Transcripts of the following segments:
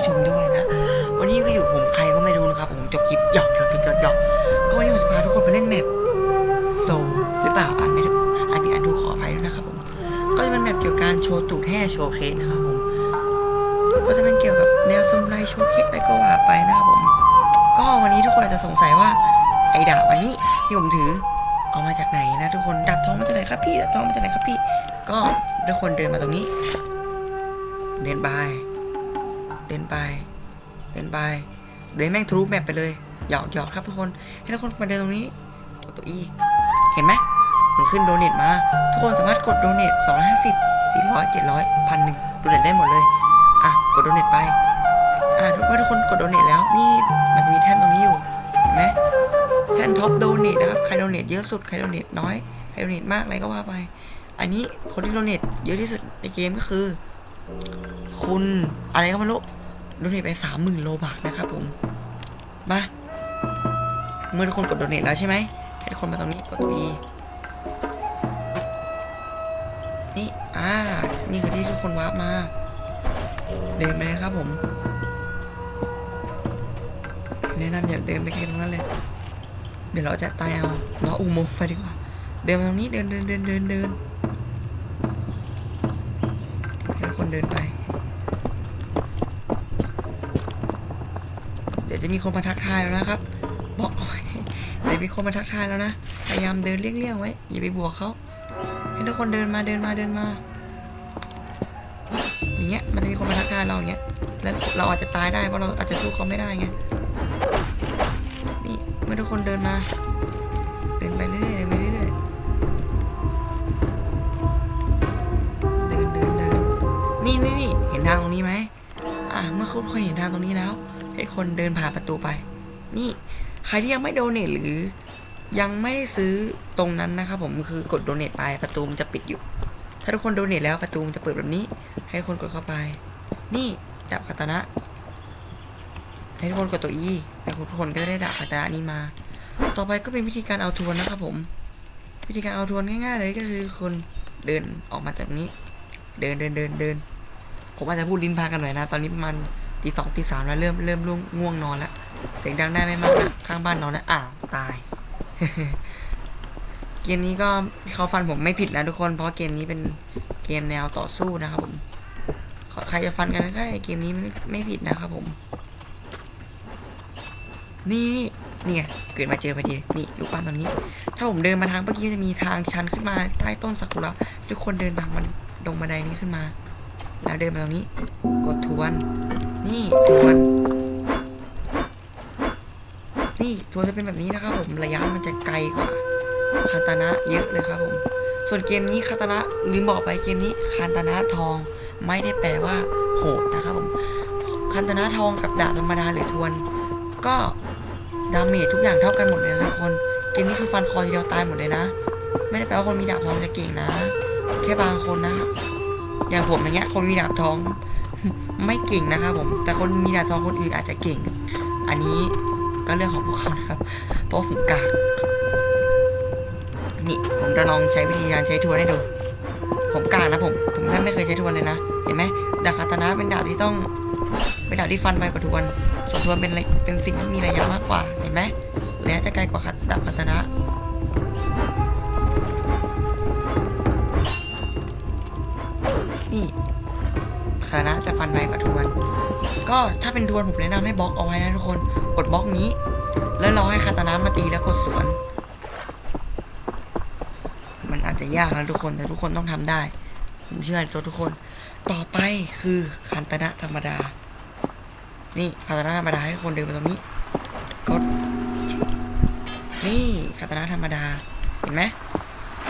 ู้ชมด้วยนะ วันนี้ก็อยู่ผมใครก็ไม่รู้นะครับผมจบคลิปหยอกหยอกหยอกหยอกก็วันนี้ผมจะพาทุกคนไปเล่นแมปโซหรือเปล่าอ่านไม่ถูกอ่านผิดอ่านถูกขออภัยด้วยนะครับผมก็จะเป็นแมปเกี่ยวกับการโชว์ตูดแห่โชว์เคสนะครับผมก็จะเป็นเกี่ยวกับแนวสมไรโชว์เคสอะไรก็ว่าไปนะครับผม ก็วันนี้ทุกคนอาจจะสงสัยว่าไอ้ดาบอันนี้ที่ผมถือเอามาจากไหนนะทุกคนดาบทองมาจากไหนครับพี่ดาบทองมาจากไหนครับพี่ ก็ทุกคนเดินมาตรงนี้ เดินไป เดินไป เดินไป เดินแม่งทะลุแมปไปเลย หยอกหยอกครับทุกคน ให้ทุกคนมาเดินตรงนี้กดตัว E เห็นไหมมันขึ้นโดเนทมา ทุกคนสามารถกดโดเนท250 400 700พันหนึ่งโดเนทได้หมดเลย อะ กดโดเนทไป อะทุกว่าทุกคนกดโดเนทแล้ว นี่มันจะมีแท่นตรงนี้อยู่ เห็นไหมแท่นท็อปโดเนทนะครับ ใครโดเนทเยอะสุด ใครโดเนทน้อย ใครโดเนทมากอะไรก็ว่าไป อันนี้คนที่โดเนทเยอะที่สุดในเกมก็คือ คุณอะไรก็ไม่รู้ โดเนทไปสามหมื่นโลบาทนะครับผมมาเมื่อทุกคนกดโดเนทแล้วใช่ไหมให้ทุกคนมาตรงนี้กดตัว E นี่อ่านี่คือที่ทุกคนวาร์ปมา เดินไปเลยครับผมแนะนำอย่าเดินไปเกมตรงนั้นเลย เดี๋ยวเราจะตายเอาเราอุโมงค์ไปดีกว่า เดินมาตรงนี้เดินเดินเดินเดินเดินทุกคนเดินไป ดี๋ยวจะมีคนมาทักทายแล้วนะครับ บอกเดี๋ยวมีคนมาทักทายแล้วนะพยายามเดินเลี่ยงๆไว้อย่าไปบวกเขาให้ทุกคนเดินมาเดินมาเดินมา อย่างเงี้ยมันจะมีคนมาทักทายเราอย่างเงี้ยแล้วเราอาจจะตายได้เพราะเราอาจจะสู้เขาไม่ได้ไงนี่เมื่อทุกคนเดินมา เดินไปเรื่อยๆเดินไปเรื่อยๆเดินเดินเดินนี่นี่นี่เห็นทางตรงนี้ไหม คุณเคยเห็นทางตรงนี้แล้ว ให้คนเดินผ่านประตูไป นี่ใครที่ยังไม่โดเนทหรือยังไม่ได้ซื้อตรงนั้นนะครับผมคือกดโดเนทไปประตูมันจะปิดอยู่ ถ้าทุกคนโดเนทแล้วประตูมันจะเปิดแบบนี้ ให้ทุกคนกดเข้าไป นี่ดาบคาตานะ ให้ทุกคนกดตัว E แต่ทุกคนก็จะได้ดาบคาตานะนี้มา ต่อไปก็เป็นวิธีการเอาทวนนะครับผม วิธีการเอาทวนง่าย ๆ เลยก็คือคนเดินออกมาจากนี้ เดินเดินเดินเดินผมอาจจะพูดลิ้นพากันหน่อยนะ ตอนนี้ประมาณ ตีสองตีสามแล้วเริ่มเริ่มร่วงง่วงนอนแล้ว เสียงดังได้ไม่มากนะข้างบ้านนอนแล้วอ้าวตาย เกมนี้ก็เขาฟันผมไม่ผิดนะทุกคน เพราะเกมนี้เป็นเกมแนวต่อสู้นะครับผมใครจะฟันกันก็ได้เกมนี้ไม่ไม่ผิดนะครับผม นี่นี่นี่ไงเกิดมาเจอพอดีนี่ลูกปั้นตรงนี้ ถ้าผมเดินมาทางเมื่อกี้จะมีทางชันขึ้นมาใต้ต้นซากุระทุกคนเดินทางมันลงบันไดนี้ขึ้นมา แล้วเดินมาตรงนี้ กดทวน นี่ทวน นี่ทวนจะเป็นแบบนี้นะครับผม ระยะมันจะไกลกว่าคาตานะเยอะเลยครับผม ส่วนเกมนี้คาตานะลืมบอกไปเกมนี้คาตานะทองไม่ได้แปลว่าโหดนะครับผมคาตานะทองกับดาบธรรมดาหรือทวน ก็ดาเมจทุกอย่างเท่ากันหมดเลยนะทุกคน เกมนี้คือฟันคอทีเดียวตายหมดเลยนะ ไม่ได้แปลว่าคนมีดาบทองจะเก่งนะ แค่บางคนนะ อย่างผมอย่างเงี้ยคนมีดาบทอง ไม่เก่งนะครับผม แต่คนมีดาบทองคนอื่นอาจจะเก่ง อันนี้ก็เรื่องของพวกเขานะครับ เพราะผมกากนี่ผมจะลองใช้วิธีการใช้ทวนให้ดู ผมกากนะผม ผมแม่ไม่เคยใช้ทวนเลยนะ เห็นไหมดาบคาตานะเป็นดาบที่ต้องเป็นดาบที่ฟันไปกว่าทวนส่วนทวนเป็นเป็นสิ่งที่มีระยะมากกว่า เห็นไหมระยะจะไกลกว่าดาบคาตานะ นี่คานะจะฟันไวกว่าทวน ก็ถ้าเป็นทวนผมแนะนำให้บล็อกเอาไว้นะทุกคน กดบล็อกนี้ แล้วรอให้คาตานะมาตีแล้วกดสวน มันอาจจะยากนะทุกคน แต่ทุกคนต้องทำได้ ผมเชื่อในตัวทุกคน ต่อไปคือคาตานะธรรมดา นี่คาตานะธรรมดาให้คนเดินไปตรงนี้ กด นี่คาตานะธรรมดา เห็นไหม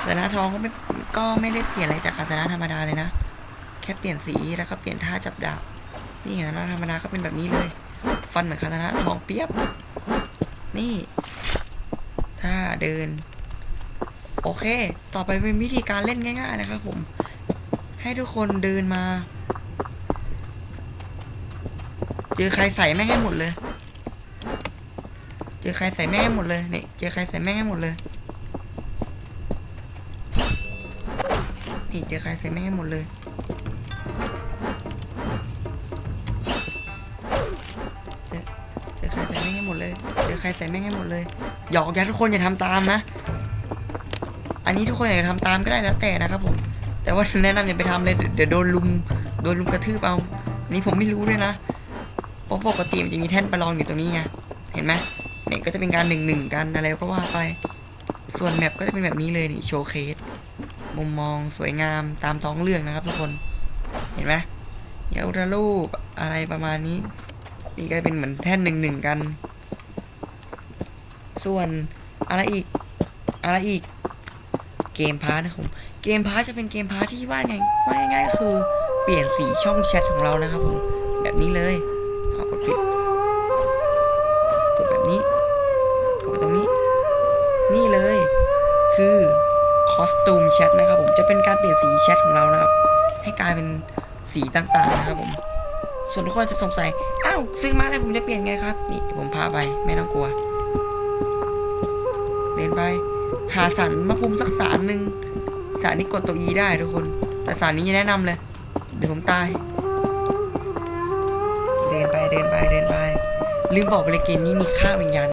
คาตานะทองก็ไม่ ก็ไม่ได้เปลี่ยนอะไรจากคาตานะธรรมดาเลยนะ แค่เปลี่ยนสีแล้วก็เปลี่ยนท่าจับดาบ นี่คาตานะธรรมดาก็เป็นแบบนี้เลย ฟันเหมือนคาตานะทองเปียบ นี่ท่าเดิน โอเค ต่อไปเป็นวิธีการเล่นง่าย ๆ นะครับผม ให้ทุกคนเดินมา เจอใครใส่แม่งให้หมดเลย เจอใครใส่แม่งให้หมดเลยนี่เจอใครใส่แม่งให้หมดเลยนี่เจอใครใส่แม่งให้หมดเลย หมดเลยเจอใครใส่แม่งให้หมดเลยหยอกอย่าทุกคนอย่าทำตามนะ อันนี้ทุกคนอยากจะทำตามก็ได้แล้วแต่นะครับผม แต่ว่าแนะนำอย่าไปทำเลยเดี๋ยวโดนลุมโดนลุมกระทืบเอาอันนี้ผมไม่รู้ด้วยนะเพราะปกติมันจะมีแท่นประลองอยู่ตรงนี้ไงเห็นไหมเนี่ยก็จะเป็นการหนึ่งหนึ่งกันอะไรก็ว่าไป ส่วนแมปก็จะเป็นแบบนี้เลยนี่โชว์เคสมุมมองสวยงามตามท้องเรื่องนะครับทุกคนเห็นไหมเยาระรูปอะไรประมาณนี้นี่ก็เป็นเหมือนแท่นหนึ่งหนึ่งกัน ส่วนอะไรอีกอะไรอีกเกมพาร์ทนะครับผมเกมพาร์ทจะเป็นเกมพาร์ทที่ว่าไงว่าง่ายๆก็คือเปลี่ยนสีช่องแชทของเรานะครับผมแบบนี้เลยเอากดปิดกดแบบนี้กดตรงนี้ นี่เลย คือคอสตูมแชทนะครับผมจะเป็นการเปลี่ยนสีแชทของเรานะครับ ให้กลายเป็นสีต่างๆนะครับผมส่วนทุกคนจะสงสัยอ้าวซื้อมาแล้วผมจะเปลี่ยนไงครับ นี่ผมพาไปไม่ต้องกลัวาสารมะพุมสักสารหนึ่งสารนี้กดตัว E ได้ทุกคน แต่สารนี้แนะนำเลย เดี๋ยวผมตาย เดินไปเดินไปเดินไป ลืมบอกไปเลยเกมนี้มีค่าวิญญาณ